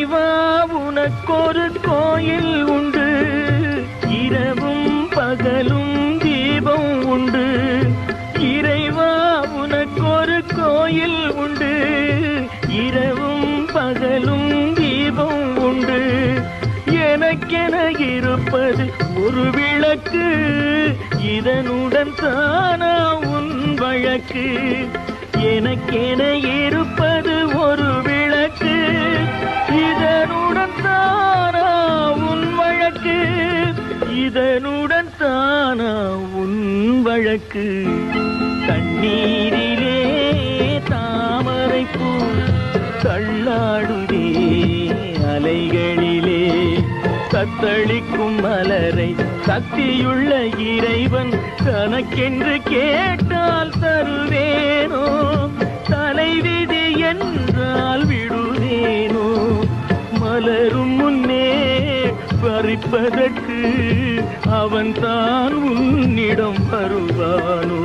இறைவா உனக்கொரு கோயில் உண்டு. இரவும் பகலும் தீபம் உண்டு. இறைவா உனக்கொரு கோயில் உண்டு. இரவும் பகலும் தீபம் உண்டு. எனக்கென இருப்பது ஒரு விளக்கு. இதனுடன் தானா உன் வழக்கு. எனக்கென இருப்பது இதனுடன் தானா உன் வழக்கு? தண்ணீரிலே தாமரை பூ தள்ளாடுதே அலைகளிலே. தத்தளிக்கும் மலரை சக்தியுள்ள இறைவன் தனக்கென்று கேட்டால் தருவேனோ? தலைவிதி என்றால் விடுவேனோ? மலரும் பறிப்பதற்கு அவன் தான் உன்னிடம் வருவானோ?